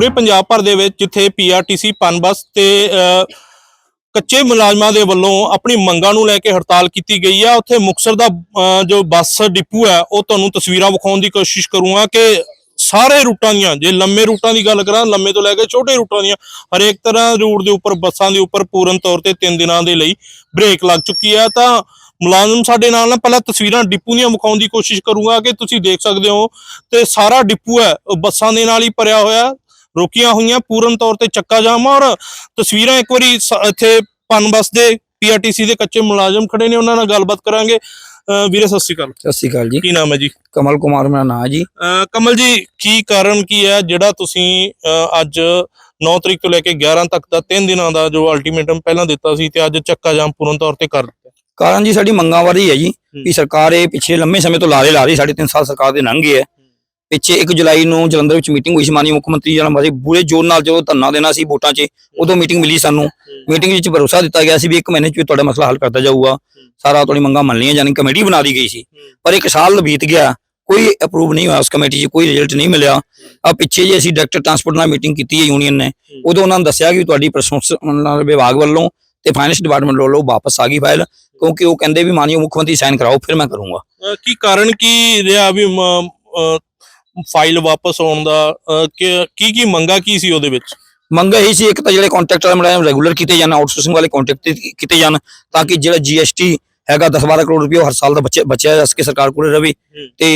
ਪੂਰੇ ਪੰਜਾਬ ਭਰ ਦੇ ਵਿੱਚ ਜਿੱਥੇ ਪੀਆਰਟੀਸੀ ਪਨਬਸ ਤੇ ਅ, ਕੱਚੇ ਮੁਲਾਜ਼ਮਾਂ ਦੇ ਵੱਲੋਂ ਆਪਣੀ ਮੰਗਾਂ ਨੂੰ ਲੈ ਕੇ ਹੜਤਾਲ ਕੀਤੀ ਗਈ ਹੈ ਉੱਥੇ ਮੁਕਸਰ ਦਾ ਜੋ ਬੱਸ ਡਿਪੂ ਹੈ ਉਹ ਤੁਹਾਨੂੰ ਤਸਵੀਰਾਂ ਵਿਖਾਉਣ ਦੀ ਕੋਸ਼ਿਸ਼ ਕਰੂੰਗਾ ਕਿ ਸਾਰੇ ਰੂਟਾਂ ਦੀਆਂ ਜੇ ਲੰਮੇ ਰੂਟਾਂ ਦੀ ਗੱਲ ਕਰਾਂ ਲੰਮੇ ਤੋਂ ਲੈ ਕੇ ਛੋਟੇ ਰੂਟਾਂ ਦੀਆਂ ਹਰੇਕ ਤਰ੍ਹਾਂ ਰੂਟ ਦੇ ਉੱਪਰ ਬੱਸਾਂ ਦੇ ਉੱਪਰ ਪੂਰਨ ਤੌਰ ਤੇ 3 ਦਿਨਾਂ ਦੇ ਲਈ ਬ੍ਰੇਕ ਲੱਗ ਚੁੱਕੀ ਹੈ ਤਾਂ ਮੁਲਾਜ਼ਮ ਸਾਡੇ ਨਾਲ ਨਾ ਪਹਿਲਾਂ ਤਸਵੀਰਾਂ ਡਿਪੂ ਦੀਆਂ ਵਿਖਾਉਣ ਦੀ ਕੋਸ਼ਿਸ਼ ਕਰੂੰਗਾ ਕਿ ਤੁਸੀਂ ਦੇਖ ਸਕਦੇ ਹੋ ਤੇ ਸਾਰਾ ਡਿਪੂ ਹੈ ਬੱਸਾਂ ਦੇ ਨਾਲ ਹੀ ਭਰਿਆ ਹੋਇਆ ਰੋਕੀਆਂ ਹੋਈਆਂ ਪੂਰਨ ਤੌਰ ਤੇ ਚੱਕਾ ਜਾਮ ਔਰ ਤਸਵੀਰਾਂ ਇੱਕ ਵਾਰੀ ਇੱਥੇ ਪਨਬਸ ਦੇ ਪੀਆਰਟੀਸੀ ਦੇ ਕੱਚੇ ਮੁਲਾਜ਼ਮ ਖੜੇ ਨੇ ਉਹਨਾਂ ਨਾਲ ਗੱਲਬਾਤ ਕਰਾਂਗੇ। ਵੀਰੇ ਸਤਿ ਸ਼੍ਰੀ ਅਕਾਲ। ਸਤਿ ਸ਼੍ਰੀ ਅਕਾਲ ਜੀ। ਕੀ ਨਾਮ ਹੈ ਜੀ? ਕਮਲ ਕੁਮਾਰ ਮੇਰਾ ਨਾਮ ਹੈ ਜੀ ਕਮਲ ਜੀ ਕੀ ਕਾਰਨ ਕੀ ਹੈ? ਜਿਹੜਾ ਤੁਸੀਂ ਅੱਜ 9 ਤਰੀਕ ਤੋਂ ਲੈ ਕੇ 11 ਤੱਕ ਦਾ 3 ਦਿਨਾਂ ਦਾ ਜੋ ਅਲਟੀਮੇਟਮ ਪਹਿਲਾਂ ਦਿੱਤਾ ਸੀ ਤੇ ਅੱਜ ਚੱਕਾ ਜਾਮ ਪੂਰਨ ਤੌਰ ਤੇ ਕਰ ਦਿੱਤਾ। ਕਾਰਨ ਜੀ ਸਾਡੀ ਮੰਗਾਂ ਵਾਰੀ ਹੈ ਜੀ ਵੀ ਸਰਕਾਰ ਇਹ ਪਿੱਛੇ ਲੰਮੇ ਸਮੇਂ ਤੋਂ ਲਾਰੇ ਲਾ ਰਹੀ ਸਾਢੇ ਤਿੰਨ ਸਾਲ ਸਰਕਾਰ ਦੇ ਲੰਘ ਗਏ ਹੈ। ਪਿੱਛੇ 1 ਜੁਲਾਈ ਨੂੰ ਜਲੰਧਰ ਵਿੱਚ ਮੀਟਿੰਗ ਹੋਈ ਸੀ, ਮਾਨਯੋਗ ਮੁੱਖ ਮੰਤਰੀ ਜਨਾਂ ਬਾਰੇ ਬੁਰੇ ਜੋਰ ਨਾਲ ਜਦੋਂ ਧਰਨਾ ਦੇਣਾ ਸੀ ਵੋਟਾਂ 'ਚ, ਉਦੋਂ ਮੀਟਿੰਗ ਮਿਲੀ ਸਾਨੂੰ। ਮੀਟਿੰਗ ਵਿੱਚ ਭਰੋਸਾ ਦਿੱਤਾ ਗਿਆ ਸੀ ਵੀ ਇੱਕ ਮਹੀਨੇ 'ਚ ਤੁਹਾਡਾ ਮਸਲਾ ਹੱਲ ਕਰਤਾ ਜਾਊਗਾ। ਸਾਰਾ ਤੁਹਾਡੀ ਮੰਗਾਂ ਮੰਨ ਲਈਆਂ ਜਾਨੀ ਕਮੇਟੀ ਬਣਾ ਦੀ ਗਈ ਸੀ। ਪਰ ਇੱਕ ਸਾਲ ਬੀਤ ਗਿਆ, ਕੋਈ ਅਪਰੂਵ ਨਹੀਂ ਹੋਇਆ ਉਸ ਕਮੇਟੀ 'ਚ, ਕੋਈ ਰਿਜ਼ਲਟ ਨਹੀਂ ਮਿਲਿਆ। ਆ ਪਿੱਛੇ ਜੇ ਅਸੀਂ ਡਾਇਰੈਕਟਰ ਟਰਾਂਸਪੋਰਟ ਨਾਲ ਮੀਟਿੰਗ ਕੀਤੀ ਹੈ ਯੂਨੀਅਨ ਨੇ, ਉਦੋਂ ਉਹਨਾਂ ਨੇ ਦੱਸਿਆ ਕਿ ਤੁਹਾਡੀ ਪ੍ਰਸ਼ਾਸਨ ਵਿਭਾਗ ਵੱਲੋਂ ਤੇ ਫਾਈਨੈਂਸ ਡਿਪਾਰਟਮੈਂਟ ਵੱਲੋਂ ਵਾਪਸ ਆ ਗਈ ਫਾਈਲ ਕਿਉਂਕਿ ਉਹ ਕਹਿੰਦੇ ਵੀ ਮਾਨਯੋਗ ਮੁੱਖ ਮੰਤਰੀ ਸਾਈਨ ਕਰਾਓ, ਫਿਰ ਮੈਂ ਕਰੂੰਗਾ। ਕੀ ਕਾਰਨ ਕੀ ਰਿਹਾ ਵੀ ਫਾਈਲ ਵਾਪਸ ਆਉਣ ਦਾ ਕਿ- ਕੀ ਮੰਗਾ ਕੀ ਸੀ ਉਹਦੇ ਵਿੱਚ? ਮੰਗ ਇਹੀ ਸੀ ਇੱਕ ਤਾਂ ਜਿਹੜੇ ਕੰਟਰੈਕਟ ਵਾਲੇ ਮੁਲਾਜ਼ਮ ਰੈਗੂਲਰ ਕੀਤੇ ਜਾਣ ਆਊਟਸੋਰਸਿੰਗ ਵਾਲੇ ਕੰਟਰੈਕਟ ਕੀਤੇ ਜਾਣ ਤਾਂ ਕਿ ਜਿਹੜਾ ਜੀਐਸਟੀ ਹੈਗਾ 10-12 ਕਰੋੜ ਰੁਪਏ ਹਰ ਸਾਲ ਦਾ ਬੱਚੇ ਬਚਿਆ ਜਾ ਸਕੇ ਸਰਕਾਰ ਕੋਲੇ ਰਵੇ ਤੇ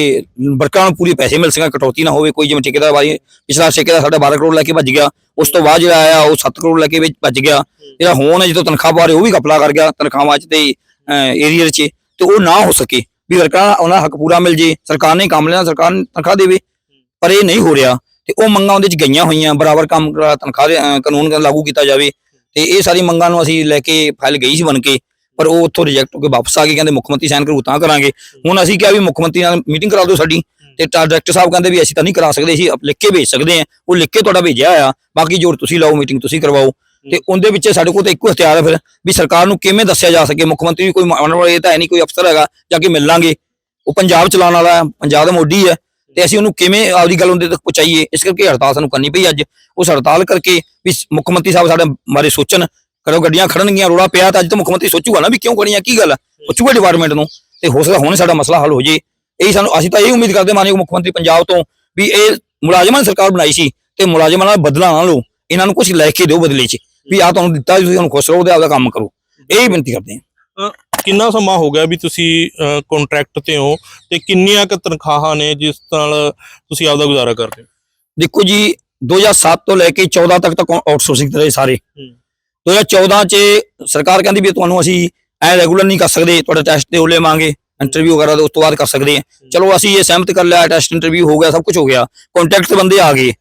ਵਰਕਰਾਂ ਨੂੰ ਪੂਰੇ ਪੈਸੇ ਮਿਲ ਸਕਣ ਕਟੌਤੀ ਨਾ ਹੋਵੇ ਕੋਈ ਜਿਵੇਂ ਠੇਕੇਦਾਰ ਬਾਈ ਪਿਛਲਾ ਠੇਕੇਦਾਰ ਸਾਡਾ 12 ਕਰੋੜ ਲੈ ਕੇ ਭੱਜ ਗਿਆ ਉਸ ਤੋਂ ਬਾਅਦ ਜਿਹੜਾ ਆਇਆ ਉਹ 7 ਕਰੋੜ ਲੈ ਕੇ ਵਿੱਚ ਭੱਜ ਗਿਆ। ਜਿਹੜਾ ਹੁਣ ਹੈ ਜਦੋਂ ਤਨਖਾਹ ਬਾਰੇ ਉਹ ਵੀ ਕਪਲਾ ਕਰ ਗਿਆ ਤਨਖਾਹਾਂ 'ਚ ਤੇ ਏਰੀਆ 'ਚ ਤੇ ਉਹ ਨਾ ਹੋ ਸਕੇ ਵੀ ਵਰਕਰਾਂ ਉਹਨਾਂ ਦਾ ਹੱਕ ਪੂਰਾ ਮਿਲ ਜੇ ਸਰਕਾਰ ਨੇ ਕੰਮ ਲੈਣਾ ਸਰਕਾਰ ਤਨਖਾਹ ਦੇਵੇ ਪਰ ਇਹ ਨਹੀਂ ਹੋ ਰਿਹਾ ਤੇ ਉਹ ਮੰਗਾਂ ਉਹਦੇ 'ਚ ਗਈਆਂ ਹੋਈਆਂ ਬਰਾਬਰ ਕੰਮ ਤਨਖਾਹ ਦੇ, ਅਹ, ਕਾਨੂੰਨ ਲਾਗੂ ਕੀਤਾ ਜਾਵੇ ਤੇ ਇਹ ਸਾਰੀ ਮੰਗਾਂ ਨੂੰ ਅਸੀਂ ਲੈ ਕੇ ਫਾਈਲ ਗਈ ਸੀ ਬਣ ਕੇ ਪਰ ਉਹ ਉੱਥੋਂ ਰਿਜੈਕਟ ਹੋ ਕੇ ਵਾਪਸ ਆ ਗਏ ਕਹਿੰਦੇ ਮੁੱਖ ਮੰਤਰੀ ਸਾਈਨ ਕਰੂ ਤਾਂ ਕਰਾਂਗੇ। ਹੁਣ ਅਸੀਂ ਕਿਹਾ ਵੀ ਮੁੱਖ ਮੰਤਰੀ ਨਾਲ ਮੀਟਿੰਗ ਕਰਾ ਦਿਓ ਸਾਡੀ ਤੇ ਡਾਇਰੈਕਟਰ ਸਾਹਿਬ ਕਹਿੰਦੇ ਵੀ ਅਸੀਂ ਤਾਂ ਨਹੀਂ ਕਰਾ ਸਕਦੇ ਅਸੀਂ ਲਿਖ ਕੇ ਭੇਜ ਸਕਦੇ ਹਾਂ। ਉਹ ਲਿਖ ਕੇ ਤੁਹਾਡਾ ਭੇਜਿਆ ਆ ਬਾਕੀ ਜੋਰ ਤੁਸੀਂ ਲਾਓ ਮੀਟਿੰਗ ਤੁਸੀਂ ਕਰਵਾਓ। ਤੇ ਉਹਦੇ ਵਿੱਚ ਸਾਡੇ ਕੋਲ ਤਾਂ ਇੱਕੋ ਹਥਿਆਰ ਹੈ ਫਿਰ ਵੀ ਸਰਕਾਰ ਨੂੰ ਕਿਵੇਂ ਦੱਸਿਆ ਜਾ ਸਕੇ? ਮੁੱਖ ਮੰਤਰੀ ਵੀ ਕੋਈ ਮਾਨਣ ਵਾਲਾ ਇਹ ਤਾਂ ਹੈ ਨਹੀਂ ਕੋਈ ਅਫਸਰ ਹੈਗਾ ਜਾ ਕੇ ਮਿਲ ਲਾਂਗੇ। ਉਹ ਪੰਜਾਬ ਚਲਾਉਣ ਵਾਲਾ ਹੈ ਪੰਜਾਬ ਦਾ ਮੋਢੀ ਹੈ। ਤੇ ਅਸੀਂ ਉਹਨੂੰ ਕਿਵੇਂ ਆਪਦੀ ਗੱਲ ਉਹਦੇ ਤੱਕ ਪਹੁੰਚਾਈਏ? ਇਸ ਕਰਕੇ ਹੜਤਾਲ ਸਾਨੂੰ ਕਰਨੀ ਪਈ ਅੱਜ। ਉਸ ਹੜਤਾਲ ਕਰਕੇ ਵੀ ਮੁੱਖ ਮੰਤਰੀ ਸਾਹਿਬ ਸਾਡੇ ਬਾਰੇ ਸੋਚਣ ਕਰੋ ਗੱਡੀਆਂ ਖੜਨਗੀਆਂ ਰੋੜਾ ਪਿਆ ਤਾਂ ਅੱਜ ਤਾਂ ਮੁੱਖ ਮੰਤਰੀ ਸੋਚੂਗਾ ਨਾ ਵੀ ਕਿਉਂ ਖੜੀਆਂ ਕੀ ਗੱਲ ਪੁੱਛੂਗਾ ਡਿਪਾਰਟਮੈਂਟ ਨੂੰ ਤੇ ਹੋ ਸਕਦਾ ਹੁਣ ਸਾਡਾ ਮਸਲਾ ਹੱਲ ਹੋ ਜੇ। ਇਹੀ ਸਾਨੂੰ ਅਸੀਂ ਤਾਂ ਇਹ ਉਮੀਦ ਕਰਦੇ ਮਾਨਯੋਗ ਮੁੱਖ ਮੰਤਰੀ ਪੰਜਾਬ ਤੋਂ ਵੀ ਇਹ ਮੁਲਾਜ਼ਮਾਂ ਨੇ ਸਰਕਾਰ ਬਣਾਈ ਸੀ ਤੇ ਮੁਲਾਜ਼ਮਾਂ ਨਾਲ ਬਦਲਾ ਨਾ ਲਓ। ਇਹਨਾਂ ਨੂੰ ਕੁਝ ਲੈ ਕੇ ਦਿਓ ਬਦਲੇ 'ਚ। ਵੀ ਆ ਤੁਹਾਨੂੰ ਦਿੱਤਾ ਤੁਸੀਂ ਹੁਣ ਖੁਸ਼ ਰਹੋ ਤੇ ਆਪਦਾ ਕੰਮ ਕਰੋ। ਇਹ ਹੀ ਬੇਨਤੀ ਕਰਦੇ ਹਾਂ। ਕਿੰਨਾ ਸਮਾਂ ਹੋ ਗਿਆ ਵੀ ਤੁਸੀਂ ਕੰਟਰੈਕਟ ਤੇ ਹੋ ਤੇ ਕਿੰਨੀਆਂ ਕੁ ਤਨਖਾਹਾਂ ਨੇ ਜਿਸ ਨਾਲ ਤੁਸੀਂ ਆਪਦਾ ਗੁਜ਼ਾਰਾ ਕਰਦੇ ਹੋ? ਦੇਖੋ ਜੀ 2007 ਤੋਂ ਲੈ ਕੇ 14 ਤੱਕ ਤੱਕ ਆਊਟਸੋਰਸਿੰਗ ਤੇ ਰਹੇ ਸਾਰੇ। 2014 ਚ ਸਰਕਾਰ ਕਹਿੰਦੀ ਵੀ ਤੁਹਾਨੂੰ ਅਸੀਂ ਐ ਰੈਗੂਲਰ ਨਹੀਂ ਕਰ ਸਕਦੇ ਤੁਹਾਡਾ ਟੈਸਟ ਤੇ ਉਹ ਲਵਾਂਗੇ ਇੰਟਰਵਿਊ ਵਗੈਰਾ ਦੇ ਉਸ ਤੋਂ ਬਾਅਦ ਕਰ ਸਕਦੇ ਹਾਂ। ਚਲੋ ਅਸੀਂ ਇਹ ਸਹਿਮਤ ਕਰ ਲਿਆ ਟੈਸਟ ਇੰਟਰਵਿਊ ਹੋ ਗਿਆ ਸਭ ਕੁਝ ਹੋ ਗਿਆ। ਕੰਟੈਕਟ ਤੇ ਬੰਦੇ ਆ ਗਏ।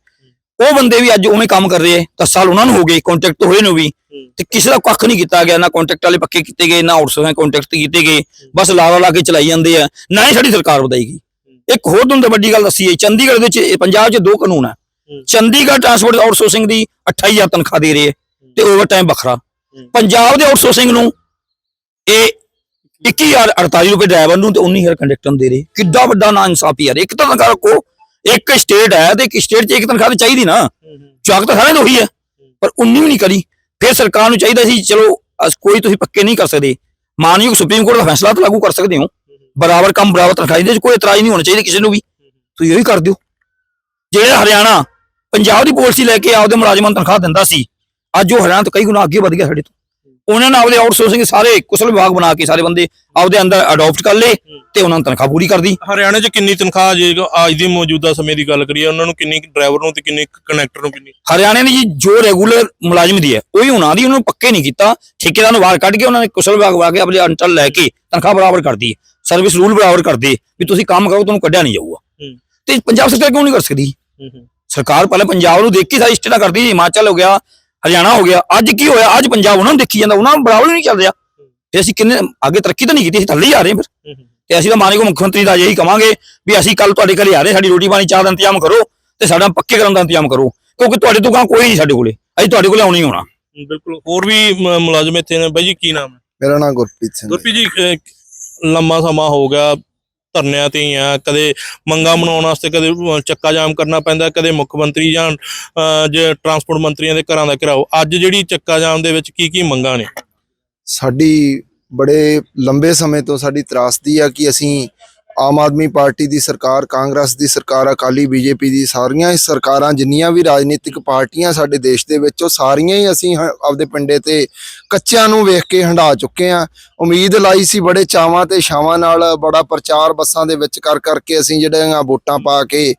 ਉਹ ਬੰਦੇ ਵੀ ਅੱਜ ਉਵੇਂ ਕੰਮ ਕਰ ਰਹੇ ਐ 10 ਸਾਲ ਉਹਨਾਂ ਨੂੰ ਹੋ ਗਏ ਕੰਟੈਕਟ ਹੋਏ ਨੂੰ ਵੀ। ਤੇ ਕਿਸੇ ਦਾ ਕੱਖ ਨਹੀਂ ਕੀਤਾ ਗਿਆ ਨਾ ਕੰਟੈਕਟ ਵਾਲੇ ਪੱਕੇ ਕੀਤੇ ਗਏ ਨਾ ਆਊਟਸੋਰਸਿੰਗ ਕੰਟੈਕਟ ਕੀਤੇ ਗਏ। ਬਸ ਲਾਵਾ ਲਾ ਕੇ ਚਲਾਈ ਜਾਂਦੇ ਆ ਨਾ ਹੀ ਸਾਡੀ ਸਰਕਾਰ ਵਧਾਏਗੀ। ਇੱਕ ਹੋਰ ਤੁਹਾਨੂੰ ਵੱਡੀ ਗੱਲ ਦੱਸੀ ਹੈ ਚੰਡੀਗੜ੍ਹ ਦੇ ਵਿੱਚ ਪੰਜਾਬ 'ਚ ਦੋ ਕਾਨੂੰਨ ਆ। ਚੰਡੀਗੜ੍ਹ ਟਰਾਂਸਪੋਰਟ ਆਊਟਸੋਰਸਿੰਗ ਦੀ 28000 ਤਨਖਾਹ ਦੇ ਰਹੇ ਤੇ ਓਵਰਟਾਈਮ ਵੱਖਰਾ। ਪੰਜਾਬ ਦੇ ਆਊਟਸੋਰਸਿੰਗ ਨੂੰ ਇਹ 21048 ਰੁਪਏ ਡਰਾਈਵਰ ਨੂੰ ਤੇ 19000 ਕੰਡਕਟਰ ਨੂੰ ਦੇ ਰਹੇ। ਕਿੱਡਾ ਵੱਡਾ ਨਾ ਇਨਸਾਫੀ ਯਾਰ ਇੱਕ ਤਾਂ ਤਨਖਾਹ ਰੱਖੋ ਇੱਕ ਸਟੇਟ ਹੈ ਤੇ ਇੱਕ ਸਟੇਟ 'ਚ ਇੱਕ ਤਨਖਾਹ ਤਾਂ ਚਾਹੀਦੀ ਨਾ। ਚਾਕ ਤਾਂ ਸਾਰਿਆਂ ਨੂੰ ਉਹੀ ਹੈ ਪਰ 19 ਵੀ ਨਹੀਂ ਕਰੀ। ਫਿਰ ਸਰਕਾਰ ਨੂੰ ਚਾਹੀਦਾ ਸੀ, ਚਲੋ, ਅਸ- ਕੋਈ ਤੁਸੀਂ ਪੱਕੇ ਨਹੀਂ ਕਰ ਸਕਦੇ। ਮਾਨਯੋਗ ਸੁਪਰੀਮ ਕੋਰਟ ਦਾ ਫੈਸਲਾ ਤਾਂ ਲਾਗੂ ਕਰ ਸਕਦੇ ਹੋ। ਬਰਾਬਰ ਕੰਮ, ਬਰਾਬਰ ਤਨਖਾਹ ਦੇ 'ਚ ਕੋਈ ਇਤਰਾਜ਼ ਨਹੀਂ ਹੋਣਾ ਚਾਹੀਦਾ ਕਿਸੇ ਨੂੰ ਵੀ। ਤੁਸੀਂ ਉਹੀ ਕਰ ਦਿਓ। ਜਿਹੜਾ ਹਰਿਆਣਾ ਪੰਜਾਬ ਦੀ ਪਾਲਿਸੀ ਲੈ ਕੇ ਆਪਦੇ ਮੁਲਾਜ਼ਮਾਂ ਨੂੰ ਤਨਖਾਹ ਦਿੰਦਾ ਸੀ, ਅੱਜ ਉਹ ਹਰਿਆਣਾ ਤੋਂ ਕਈ ਗੁਣਾ ਅੱਗੇ ਵਧ ਗਿਆ ਸਾਡੇ ਤੋਂ। ਉਹਨਾਂ ਨੇ ਆਪਦੇ ਆਊਟਸੋਰਸਿੰਗ ਸਾਰੇ ਕੁਸ਼ਲ ਵਿਭਾਗ ਬਣਾ ਕੇ ਸਾਰੇ ਬੰਦੇ ਆਪਦੇ ਅੰਦਰ ਅਡਾਪਟ ਕਰ ਲਏ ਤੇ ਉਹਨਾਂ ਨੂੰ ਤਨਖਾਹ ਪੂਰੀ ਕਰਦੀ ਹਰਿਆਣਾ 'ਚ ਕਿੰਨੀ ਤਨਖਾਹ ਜੇ ਅੱਜ ਦੀ ਮੌਜੂਦਾ ਸਮੇਂ ਦੀ ਗੱਲ ਕਰੀਏ ਉਹਨਾਂ ਨੂੰ ਕਿੰਨੀ ਡਰਾਈਵਰ ਨੂੰ ਤੇ ਕਿੰਨੀ ਕਨੈਕਟਰ ਨੂੰ ਕਿੰਨੀ? ਹਰਿਆਣੇ ਨੇ ਜੀ ਜੋ ਰੈਗੂਲਰ ਮੁਲਾਜ਼ਮ ਦੀ ਹੈ ਉਹੀ ਉਹਨਾਂ ਦੀ ਉਹਨਾਂ ਨੂੰ ਪੱਕੇ ਨਹੀਂ ਕੀਤਾ। ਠੇਕੇਦਾਰ ਨੂੰ ਬਾਹਰ ਕੱਢ ਕੇ ਉਹਨਾਂ ਨੇ ਕੁਸ਼ਲ ਵਿਭਾਗ ਵਾ ਕੇ ਆਪਣੇ ਅੰਟਲ ਲੈ ਕੇ ਤਨਖਾਹ ਬਰਾਬਰ ਕਰਦੀ ਸਰਵਿਸ ਰੂਲ ਬਰਾਬਰ ਕਰਦੇ ਵੀ ਤੁਸੀਂ ਕੰਮ ਕਰੋ ਤੁਹਾਨੂੰ ਕੱਢਿਆ ਨਹੀਂ ਜਾਊਗਾ। ਤੇ ਪੰਜਾਬ ਸਰਕਾਰ ਕਿਉਂ ਨਹੀਂ ਕਰ ਸਕਦੀ? ਸਰਕਾਰ ਪਹਿਲੇ ਪੰਜਾਬ ਨੂੰ ਦੇਖ ਕੇ ਸਾਰੀ ਸਟੇਟਾਂ ਕਰਦੀ ਹਿਮਾਚਲ ਹੋ ਗਿਆ ਹਰਿਆਣਾ ਹੋ ਗਿਆ ਅੱਜ ਕੀ ਹੋਇਆ? ਅੱਜ ਪੰਜਾਬ ਉਹਨਾਂ ਨੂੰ ਦੇਖੀ ਜਾਂਦਾ ਉਹਨਾਂ ਨੂੰ ਬਰਾਬਰ ਨਹੀਂ ਚੱਲ ਰਿਹਾ ਤੇ ਅਸੀਂ ਕਿੰਨੇ ਅੱਗੇ ਤਰੱਕੀ ਤਾਂ ਨਹੀਂ ਕੀਤੀ ਅਸੀਂ ਥੱਲੇ ਹੀ ਆ ਰਹੇ ਫਿਰ। ਤੇ ਅਸੀਂ ਤਾਂ ਮਾਨਯੋਗ ਮੁੱਖ ਮੰਤਰੀ ਦਾ ਇਹੀ ਕਵਾਂਗੇ ਵੀ ਅਸੀਂ ਕੱਲ ਤੁਹਾਡੇ ਘਰੇ ਆ ਰਹੇ ਸਾਡੀ ਰੋਟੀ ਪਾਣੀ ਚਾਹ ਦਾ ਇੰਤਜ਼ਾਮ ਕਰੋ ਤੇ ਸਾਡਾ ਪੱਕੇ ਕਰਨ ਦਾ ਇੰਤਜ਼ਾਮ ਕਰੋ ਕਿਉਂਕਿ ਤੁਹਾਡੇ ਤੋਂ ਗਾਂ ਕੋਈ ਨਹੀਂ ਸਾਡੇ ਕੋਲੇ ਅਸੀਂ ਤੁਹਾਡੇ ਕੋਲੇ ਆਉਣੀ ਹੋਣਾ ਬਿਲਕੁਲ। ਹੋਰ ਵੀ ਮ- ਮੁਲਾਜ਼ਮ ਇੱਥੇ ਨੇ ਬਾਈ ਜੀ ਕੀ ਨਾਮ? ਹੈ ਮੇਰਾ ਨਾਮ ਗੁਰਪ੍ਰੀਤ ਸਿੰਘ ਹੈ। ਗੁਰਪ੍ਰੀਤ ਜੀ ਅਹ, ਲੰਮਾ ਸਮਾਂ ਹੋ ਗਿਆ ਧਰਨਿਆਂ ਤੇ ਹੀ ਆ। ਕਦੇ ਮੰਗਾਂ ਮਨਾਉਣ ਵਾਸਤੇ ਕਦੇ ਚੱਕਾ ਜਾਮ ਕਰਨਾ ਪੈਂਦਾ, ਕਦੇ ਮੁੱਖ ਮੰਤਰੀ ਜਾਂ ਜੇ ਟਰਾਂਸਪੋਰਟ ਮੰਤਰੀਆਂ ਦੇ ਘਰਾਂ ਦਾ ਘਿਰਾਓ। ਅੱਜ ਜਿਹੜੀ ਚੱਕਾ ਜਾਮ ਦੇ ਵਿੱਚ ਕੀ ਕੀ ਮੰਗਾਂ ਨੇ? ਸਾਡੀ ਬੜੇ ਲੰਬੇ ਸਮੇਂ ਤੋਂ ਸਾਡੀ ਤਰਾਸਦੀ ਆ ਕਿ ਅਸੀਂ ਆਮ ਆਦਮੀ ਪਾਰਟੀ ਦੀ ਸਰਕਾਰ, ਕਾਂਗਰਸ ਦੀ ਸਰਕਾਰ, ਅਕਾਲੀ ਬੀਜੇਪੀ ਦੀ ਸਾਰੀਆਂ ਹੀ ਸਰਕਾਰਾਂ, ਜਿੰਨੀਆਂ ਵੀ ਰਾਜਨੀਤਿਕ ਪਾਰਟੀਆਂ ਸਾਡੇ ਦੇਸ਼ ਦੇ ਵਿੱਚ, ਉਹ ਸਾਰੀਆਂ ਹੀ ਅਸੀਂ ਹ- ਆਪਦੇ ਪਿੰਡੇ ਤੇ ਕੱਚਿਆਂ ਨੂੰ ਵੇਖ ਕੇ ਹੰਢਾ ਚੁੱਕੇ ਆ ਉਮੀਦ ਲਾਈ ਸੀ ਬੜੇ ਚਾਵਾਂ ਤੇ ਛਾਵਾਂ ਨਾਲ ਬੜਾ ਪ੍ਰਚਾਰ ਬੱਸਾਂ ਦੇ ਵਿੱਚ ਕਰ ਕਰਕੇ ਅਸੀਂ ਜਿਹੜੀਆਂ ਵੋਟਾਂ ਪਾ ਕੇ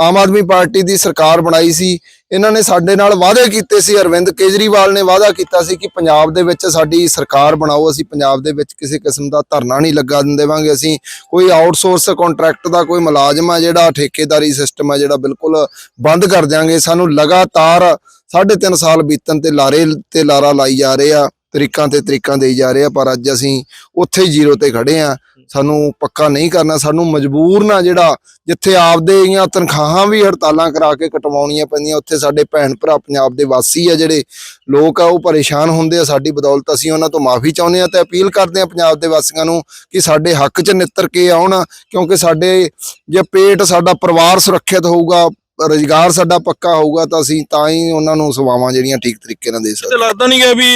ਆਮ ਆਦਮੀ ਪਾਰਟੀ ਦੀ ਸਰਕਾਰ ਬਣਾਈ ਸੀ। ਇਹਨਾਂ ਨੇ ਸਾਡੇ ਨਾਲ ਵਾਅਦੇ ਕੀਤੇ ਸੀ, ਅਰਵਿੰਦ ਕੇਜਰੀਵਾਲ ਨੇ ਵਾਅਦਾ ਕੀਤਾ ਸੀ ਕਿ ਪੰਜਾਬ ਦੇ ਵਿੱਚ ਸਾਡੀ ਸਰਕਾਰ ਬਣਾਓ, ਅਸੀਂ ਪੰਜਾਬ ਦੇ ਵਿੱਚ ਕਿਸੇ ਕਿਸਮ ਦਾ ਧਰਨਾ ਨਹੀਂ ਲੱਗਾ ਦੇਵਾਂਗੇ ਅਸੀਂ ਕੋਈ ਆਊਟਸੋਰਸ ਕੰਟਰੈਕਟ ਦਾ ਕੋਈ ਮੁਲਾਜ਼ਮ ਆ ਜਿਹੜਾ ਠੇਕੇਦਾਰੀ ਸਿਸਟਮ ਆ ਜਿਹੜਾ ਬਿਲਕੁਲ ਬੰਦ ਕਰ ਦਿਆਂਗੇ, ਸਾਨੂੰ ਲਗਾਤਾਰ 3.5 ਸਾਲ ਬੀਤਣ ਤੇ ਲਾਰੇ ਤੇ ਲਾਰਾ ਲਾਈ ਜਾ ਰਹੇ ਆ, ਤਰੀਕਾਂ ਤੇ ਤਰੀਕਾਂ ਦੇਈ ਜਾ ਰਹੇ ਆ, ਪਰ ਅੱਜ ਅਸੀਂ ਉੱਥੇ ਹੀ ਜ਼ੀਰੋ ਤੇ ਖੜੇ ਆ। ਸਾਨੂੰ ਪੱਕਾ ਨਹੀਂ ਕਰਨਾ, ਸਾਨੂੰ ਮਜਬੂਰ ਨਾ ਜਿਹੜਾ ਜਿੱਥੇ ਆਪਦੇ ਦੀਆਂ ਤਨਖਾਹਾਂ ਵੀ ਹੜਤਾਲਾਂ ਕਰਾ ਕੇ ਕਟਵਾਉਣੀਆਂ ਪੈਂਦੀਆਂ, ਉੱਥੇ ਸਾਡੇ ਭੈਣ ਭਰਾ ਪੰਜਾਬ ਦੇ ਵਾਸੀ ਆ ਜਿਹੜੇ ਲੋਕ ਆ, ਉਹ ਪਰੇਸ਼ਾਨ ਹੁੰਦੇ ਆ, ਸਾਡੀ ਬਦੌਲਤ ਅਸੀਂ ਉਹਨਾਂ ਤੋਂ ਮਾਫੀ ਚਾਹੁੰਦੇ ਆ ਤੇ ਅਪੀਲ ਕਰਦੇ ਆ ਪੰਜਾਬ ਦੇ ਵਾਸੀਆਂ ਨੂੰ ਕਿ ਸਾਡੇ ਹੱਕ 'ਚ ਨਿੱਤਰ ਕੇ ਆਉਣ, ਕਿਉਂਕਿ ਸਾਡੇ ਜੇ ਪੇਟ ਸਾਡਾ ਪਰਿਵਾਰ ਸੁਰੱਖਿਅਤ ਹੋਊਗਾ, ਰੁਜ਼ਗਾਰ ਸਾਡਾ ਪੱਕਾ ਹੋਊਗਾ, ਤਾਂ ਅਸੀਂ ਤਾਂ ਹੀ ਉਹਨਾਂ ਨੂੰ ਸੇਵਾਵਾਂ ਜਿਹੜੀਆਂ ਠੀਕ ਤਰੀਕੇ ਨਾਲ ਦੇ ਸਕਦੇ ਲੱਗਦਾ ਨਹੀਂ ਗਿਆ ਵੀ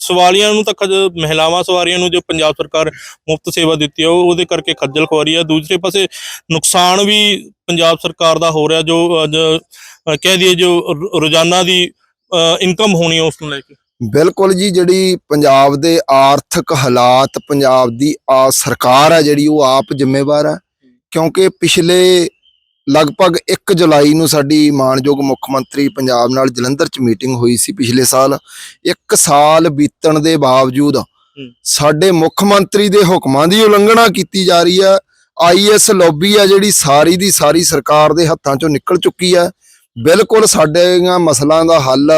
ਅਹ, ਨੂੰ ਤਾਂ ਖਜ ਮਹਿਲਾਵਾਂ ਸਵਾਰੀਆਂ ਨੂੰ ਜੋ ਪੰਜਾਬ ਸਰਕਾਰ ਮੁਫਤ ਸੇਵਾ ਦਿੱਤੀ ਹੈ ਉਹ ਉਹਦੇ ਕਰਕੇ ਖੱਜਲ ਖੁਆਰੀ ਹੈ ਦੂਸਰੇ ਪਾਸੇ ਨੁਕਸਾਨ ਵੀ ਪੰਜਾਬ ਸਰਕਾਰ ਦਾ ਹੋ ਰਿਹਾ ਜੋ ਅੱਜ ਅਹ, ਕਹਿ ਦਈਏ ਜੋ ਰੋ- ਰੋਜ਼ਾਨਾ ਦੀ ਇਨਕਮ ਹੋਣੀ ਹੈ ਉਸ ਨੂੰ ਲੈ ਕੇ। ਬਿਲਕੁਲ ਜੀ ਜਿਹੜੀ ਪੰਜਾਬ ਦੇ ਆਰਥਿਕ ਹਾਲਾਤ ਪੰਜਾਬ ਦੀ ਆ ਸਰਕਾਰ ਹੈ ਜਿਹੜੀ ਉਹ ਆਪ ਜ਼ਿੰਮੇਵਾਰ ਹੈ ਕਿਉਂਕਿ ਪਿਛਲੇ ਲਗਭਗ 1 ਜੁਲਾਈ ਨੂੰ ਸਾਡੀ ਮਾਨਯੋਗ ਮੁੱਖ ਮੰਤਰੀ ਪੰਜਾਬ ਨਾਲ ਜਲੰਧਰ 'ਚ ਮੀਟਿੰਗ ਹੋਈ ਸੀ ਪਿਛਲੇ ਸਾਲ। 1 ਸਾਲ ਬੀਤਣ ਦੇ ਬਾਵਜੂਦ ਸਾਡੇ ਮੁੱਖ ਮੰਤਰੀ ਦੇ ਹੁਕਮਾਂ ਦੀ ਉਲੰਘਣਾ ਕੀਤੀ ਜਾ ਰਹੀ ਹੈ। ਆਈਐਸ ਲੌਬੀ ਆ ਜਿਹੜੀ ਸਾਰੀ ਦੀ ਸਾਰੀ ਸਰਕਾਰ ਦੇ ਹੱਥਾਂ 'ਚੋਂ ਨਿਕਲ ਚੁੱਕੀ ਹੈ। ਬਿਲਕੁਲ ਸਾਡੇ ਮਸਲਾਂ ਦਾ ਹੱਲ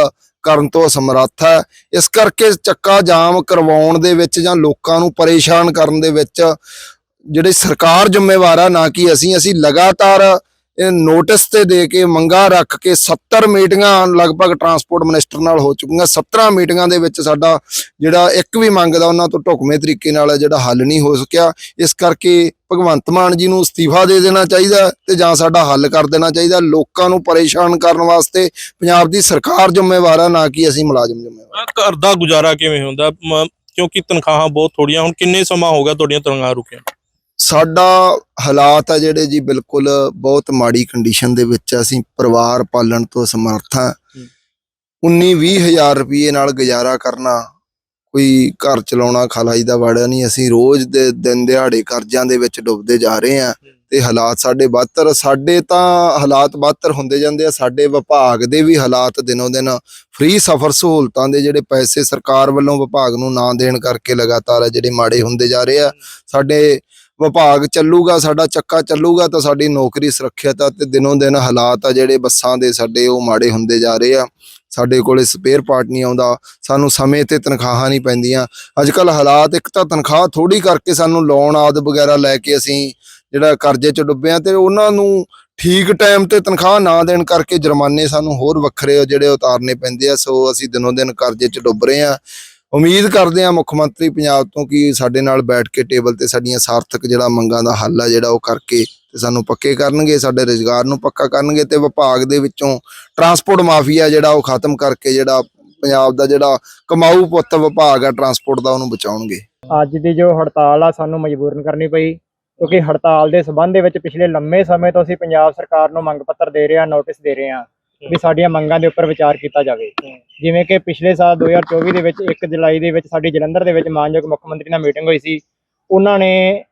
ਕਰਨ ਤੋਂ ਅਸਮਰੱਥ ਹੈ। ਇਸ ਕਰਕੇ ਚੱਕਾ ਜਾਮ ਕਰਵਾਉਣ ਦੇ ਵਿੱਚ ਜਾਂ ਲੋਕਾਂ ਨੂੰ ਪਰੇਸ਼ਾਨ ਕਰਨ ਦੇ ਵਿੱਚ ਜਿਹੜੇ ਸਰਕਾਰ ਜ਼ਿੰਮੇਵਾਰ ਆ ਨਾ ਕਿ ਅਸੀਂ ਅਸੀਂ ਲਗਾਤਾਰ ਨੋਟਿਸ ਤੇ ਦੇ ਕੇ ਮੰਗਾ ਰੱਖ ਕੇ 70 ਮੀਟਿੰਗਾਂ ਲਗਭਗ ਟਰਾਂਸਪੋਰਟ ਮਿਨਿਸਟਰ ਨਾਲ ਹੋ ਚੁੱਕੀਆਂ। 17 ਮੀਟਿੰਗਾਂ ਦੇ ਵਿੱਚ ਸਾਡਾ ਜਿਹੜਾ ਇੱਕ ਵੀ ਮੰਗਦਾ ਉਹਨਾਂ ਤੋਂ ਢੁਕਵੇਂ ਤਰੀਕੇ ਨਾਲ ਜਿਹੜਾ ਹੱਲ ਨਹੀਂ ਹੋ ਸਕਿਆ। ਇਸ ਕਰਕੇ ਭਗਵੰਤ ਮਾਨ ਜੀ ਨੂੰ ਅਸਤੀਫਾ ਦੇ ਦੇਣਾ ਚਾਹੀਦਾ ਤੇ ਜਾਂ ਸਾਡਾ ਹੱਲ ਕਰ ਦੇਣਾ ਚਾਹੀਦਾ ਲੋਕਾਂ ਨੂੰ ਪਰੇਸ਼ਾਨ ਕਰਨ ਵਾਸਤੇ। ਪੰਜਾਬ ਦੀ ਸਰਕਾਰ ਜ਼ਿੰਮੇਵਾਰ ਆ, ਨਾ ਕਿ ਅਸੀਂ ਮੁਲਾਜ਼ਮ ਜ਼ਿੰਮੇਵਾਰ। ਘਰ ਦਾ ਗੁਜ਼ਾਰਾ ਕਿਵੇਂ ਹੁੰਦਾ? ਕਿਉਂਕਿ ਤਨਖਾਹਾਂ ਬਹੁਤ ਥੋੜੀਆਂ, ਹੁਣ ਕਿੰਨੇ ਸਮਾਂ ਹੋ ਗਿਆ ਤੁਹਾਡੀਆਂ ਤਨਖਾਹਾਂ ਰੁਕੀਆਂ? ਸਾਡਾ ਹਾਲਾਤ ਆ ਜਿਹੜੇ ਜੀ ਬਿਲਕੁਲ ਬਹੁਤ ਮਾੜੀ ਕੰਡੀਸ਼ਨ ਦੇ ਵਿੱਚ ਆ। ਅਸੀਂ ਪਰਿਵਾਰ ਪਾਲਣ ਤੋਂ ਸਮਰੱਥ ਹਾਂ। 19 20 ਹਜ਼ਾਰ ਰੁਪਏ ਨਾਲ ਗੁਜ਼ਾਰਾ ਕਰਨਾ ਕੋਈ ਘਰ ਚਲਾਉਣਾ ਖਲਾਈ ਦਾ ਵਾੜਾ ਨਹੀਂ। ਅਸੀਂ ਰੋਜ਼ ਦੇ ਦਿਨ ਦਿਹਾੜੇ ਕਰਜ਼ਿਆਂ ਦੇ ਵਿੱਚ ਡੁੱਬਦੇ ਜਾ ਰਹੇ ਆ ਤੇ ਹਾਲਾਤ ਸਾਡੇ ਬਦਤਰ। ਸਾਡੇ ਤਾਂ ਹਾਲਾਤ ਬਦਤਰ ਹੁੰਦੇ ਜਾਂਦੇ ਆ। ਸਾਡੇ ਵਿਭਾਗ ਦੇ ਵੀ ਹਾਲਾਤ ਦਿਨੋਂ ਦਿਨ ਫ੍ਰੀ ਸਫਰ ਸਹੂਲਤਾਂ ਦੇ ਜਿਹੜੇ ਪੈਸੇ ਸਰਕਾਰ ਵੱਲੋਂ ਵਿਭਾਗ ਨੂੰ ਨਾ ਦੇਣ ਕਰਕੇ ਲਗਾਤਾਰ ਆ ਜਿਹੜੇ ਮਾੜੇ ਹੁੰਦੇ ਜਾ ਰਹੇ ਆ। ਸਾਡੇ ਵਿਭਾਗ ਚੱਲੂਗਾ, ਸਾਡਾ ਚੱਕਾ ਚੱਲੂਗਾ ਤਾਂ ਸਾਡੀ ਨੌਕਰੀ ਸੁਰੱਖਿਅਤ ਆ ਤੇ ਦਿਨੋਂ ਦਿਨ ਹਾਲਾਤ ਆ ਜਿਹੜੇ ਬੱਸਾਂ ਦੇ ਸਾਡੇ ਉਹ ਮਾੜੇ ਹੁੰਦੇ ਜਾ ਰਹੇ ਆ। ਸਾਡੇ ਕੋਲੇ ਸਪੇਅਰ ਪਾਰਟ ਨਹੀਂ ਆਉਂਦਾ, ਸਾਨੂੰ ਸਮੇਂ ਤੇ ਤਨਖਾਹਾਂ ਨਹੀਂ ਪੈਂਦੀਆਂ। ਅੱਜ ਕੱਲ ਹਾਲਾਤ ਇੱਕ ਤਾਂ ਤਨਖਾਹ ਥੋੜੀ ਕਰਕੇ ਸਾਨੂੰ ਲੋਨ ਆਦ ਵਗੈਰਾ ਲੈ ਕੇ ਅਸੀਂ ਜਿਹੜਾ ਕਰਜ਼ੇ 'ਚ ਡੁੱਬੇ ਆ ਤੇ ਉਹਨਾਂ ਨੂੰ ਠੀਕ ਟਾਈਮ ਤੇ ਤਨਖਾਹ ਨਾ ਦੇਣ ਕਰਕੇ ਜੁਰਮਾਨੇ ਸਾਨੂੰ ਹੋਰ ਵੱਖਰੇ ਜਿਹੜੇ ਉਤਾਰਨੇ ਪੈਂਦੇ ਆ। ਸੋ ਅਸੀਂ ਦਿਨੋਂ ਦਿਨ ਕਰਜ਼ੇ 'ਚ ਡੁੱਬ ਰਹੇ ਆ। ਉਮੀਦ ਕਰਦੇ ਆ ਮੁੱਖ ਮੰਤਰੀ ਪੰਜਾਬ ਤੋਂ ਕਿ ਸਾਡੇ ਨਾਲ ਬੈਠ ਕੇ ਟੇਬਲ ਤੇ ਸਾਡੀਆਂ ਸਾਰਥਕ ਜਿਹੜਾ ਮੰਗਾਂ ਦਾ ਹੱਲ ਆ ਜਿਹੜਾ ਉਹ ਕਰਕੇ ਤੇ ਸਾਨੂੰ ਪੱਕੇ ਕਰਨਗੇ, ਸਾਡੇ ਰੁਜ਼ਗਾਰ ਨੂੰ ਪੱਕਾ ਕਰਨਗੇ ਤੇ ਵਿਭਾਗ ਦੇ ਵਿੱਚੋਂ ਟਰਾਂਸਪੋਰਟ ਮਾਫੀਆ ਜਿਹੜਾ ਉਹ ਖਤਮ ਕਰਕੇ ਜਿਹੜਾ ਪੰਜਾਬ ਦਾ ਜਿਹੜਾ ਕਮਾਊ ਪੁੱਤ ਵਿਭਾਗ ਆ ਟਰਾਂਸਪੋਰਟ ਦਾ ਉਹਨੂੰ ਬਚਾਉਣਗੇ। ਅੱਜ ਦੀ ਜੋ ਹੜਤਾਲ ਆ ਸਾਨੂੰ ਮਜਬੂਰਨ ਕਰਨੀ ਪਈ ਕਿਉਂਕਿ ਹੜਤਾਲ ਦੇ ਸਬੰਧ ਦੇ ਵਿੱਚ ਪਿਛਲੇ ਲੰਮੇ ਸਮੇਂ ਤੋਂ ਅਸੀਂ ਪੰਜਾਬ ਸਰਕਾਰ ਨੂੰ ਮੰਗ ਪੱਤਰ ਦੇ ਰਹੇ ਹਾਂ ਨੋਟਿਸ ਦੇ ਰਹੇ ਹਾਂ। ਵੀ ਸਾਡੀਆਂ ਮੰਗਾਂ ਦੇ ਉੱਪਰ ਵਿਚਾਰ ਕੀਤਾ ਜਾਵੇ। ਜਿਵੇਂ ਕਿ ਪਿਛਲੇ ਸਾਲ 2024 ਦੇ ਵਿੱਚ 1 ਜੁਲਾਈ ਦੇ ਵਿੱਚ ਸਾਡੀ ਜਲੰਧਰ ਦੇ ਵਿੱਚ ਮਾਨਯੋਗ ਮੁੱਖ ਮੰਤਰੀ ਨਾਲ ਮੀਟਿੰਗ ਹੋਈ ਸੀ। ਉਹਨਾਂ ਨੇ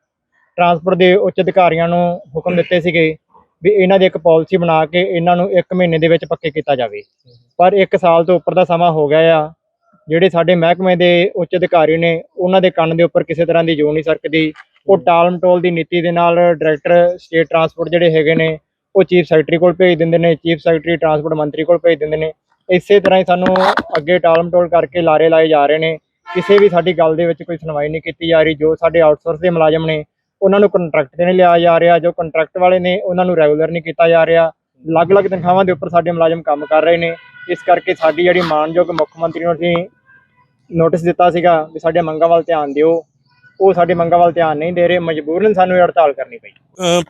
ਟਰਾਂਸਪੋਰਟ ਦੇ ਉੱਚ ਅਧਿਕਾਰੀਆਂ ਨੂੰ ਹੁਕਮ ਦਿੱਤੇ ਸੀਗੇ ਵੀ ਇਹਨਾਂ ਦੀ ਇੱਕ ਪਾਲਿਸੀ ਬਣਾ ਕੇ ਇਹਨਾਂ ਨੂੰ 1 ਮਹੀਨੇ ਦੇ ਵਿੱਚ ਪੱਕੇ ਕੀਤਾ ਜਾਵੇ। ਪਰ 1 ਸਾਲ ਤੋਂ ਉੱਪਰ ਦਾ ਸਮਾਂ ਹੋ ਗਿਆ ਆ। ਜਿਹੜੇ ਸਾਡੇ ਮਹਿਕਮੇ ਦੇ ਉੱਚ ਅਧਿਕਾਰੀ ਨੇ ਉਹਨਾਂ ਦੇ ਕੰਨ ਦੇ ਉੱਪਰ ਕਿਸੇ ਤਰ੍ਹਾਂ ਦੀ ਜੂ ਨਹੀਂ ਸਰਕਦੀ। ਉਹ ਟਾਲ ਮਟੋਲ ਦੀ ਨੀਤੀ ਦੇ ਨਾਲ ਡਾਇਰੈਕਟਰ ਸਟੇਟ ਟਰਾਂਸਪੋਰਟ ਜਿਹੜੇ ਹੈਗੇ ਨੇ ਉਹ ਚੀਫ ਸੈਕਟਰੀ ਕੋਲ ਭੇਜ ਦਿੰਦੇ ਨੇ, ਚੀਫ ਸੈਕਟਰੀ ਟਰਾਂਸਪੋਰਟ ਮੰਤਰੀ ਕੋਲ ਭੇਜ ਦਿੰਦੇ ਨੇ। ਇਸੇ ਤਰ੍ਹਾਂ ਹੀ ਸਾਨੂੰ ਅੱਗੇ ਟਾਲ ਮਟੋਲ ਕਰਕੇ ਲਾਰੇ ਲਾਏ ਜਾ ਰਹੇ ਨੇ। ਕਿਸੇ ਵੀ ਸਾਡੀ ਗੱਲ ਦੇ ਵਿੱਚ ਕੋਈ ਸੁਣਵਾਈ ਨਹੀਂ ਕੀਤੀ ਜਾ ਰਹੀ। ਜੋ ਸਾਡੇ ਆਊਟਸੋਰਸ ਦੇ ਮੁਲਾਜ਼ਮ ਨੇ, ਉਹਨਾਂ ਨੂੰ ਕੰਟਰੈਕਟ ਤੇ ਨਹੀਂ ਲਿਆ ਜਾ ਰਿਹਾ। ਜੋ ਕੰਟਰੈਕਟ ਵਾਲੇ ਨੇ, ਉਹਨਾਂ ਨੂੰ ਰੈਗੂਲਰ ਨਹੀਂ ਕੀਤਾ ਜਾ ਰਿਹਾ। ਅਲੱਗ-ਅਲੱਗ ਤਨਖਾਹਾਂ ਦੇ ਉੱਪਰ ਸਾਡੇ ਮੁਲਾਜ਼ਮ ਕੰਮ ਕਰ ਰਹੇ ਨੇ। ਇਸ ਕਰਕੇ ਸਾਡੀ ਜਿਹੜੀ ਮਾਨਯੋਗ ਮੁੱਖ ਮੰਤਰੀ ਨੂੰ ਅਸੀਂ ਨੋਟਿਸ ਦਿੱਤਾ ਸੀਗਾ ਵੀ ਸਾਡੇ ਮੰਗਾਂ ਵੱਲ ਧਿਆਨ ਦਿਓ। ਉਹ ਸਾਡੀ ਮੰਗਾਂ ਵੱਲ ਧਿਆਨ ਨਹੀਂ ਦੇ ਰਹੇ ਮਜਬੂਰਨ ਸਾਨੂੰ ਇਹ ਹੜਤਾਲ ਕਰਨੀ ਪਈ।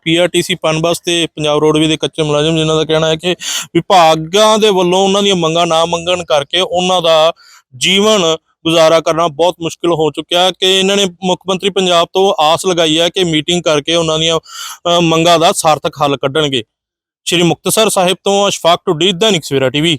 ਪੀਆਰਟੀਸੀ ਪਨਬਸ ਤੇ ਪੰਜਾਬ ਰੋਡਵੇਜ਼ ਦੇ ਕੱਚੇ ਮੁਲਾਜ਼ਮ, ਜਿਨ੍ਹਾਂ ਦਾ ਕਹਿਣਾ ਹੈ ਕਿ ਵਿਭਾਗਾਂ ਦੇ ਵੱਲੋਂ ਉਹਨਾਂ ਦੀਆਂ ਮੰਗਾਂ ਨਾ ਮੰਗਣ ਕਰਕੇ ਉਹਨਾਂ ਦਾ ਜੀਵਨ ਗੁਜ਼ਾਰਾ ਕਰਨਾ ਬਹੁਤ ਮੁਸ਼ਕਿਲ ਹੋ ਚੁੱਕਿਆ ਕਿ ਇਹਨਾਂ ਨੇ ਮੁੱਖ ਮੰਤਰੀ ਪੰਜਾਬ ਤੋਂ ਆਸ ਲਗਾਈ ਹੈ ਕਿ ਮੀਟਿੰਗ ਕਰਕੇ ਉਹਨਾਂ ਦੀਆਂ ਮੰਗਾਂ ਦਾ ਸਾਰਥਕ ਹੱਲ ਕੱਢਣਗੇ। ਸ਼੍ਰੀ ਮੁਕਤਸਰ ਸਾਹਿਬ ਤੋਂ ਅਸ਼ਫਾਕ ਟੁੱਡੀ ਦੈਨਿਕ ਸਵੇਰਾ ਟੀਵੀ।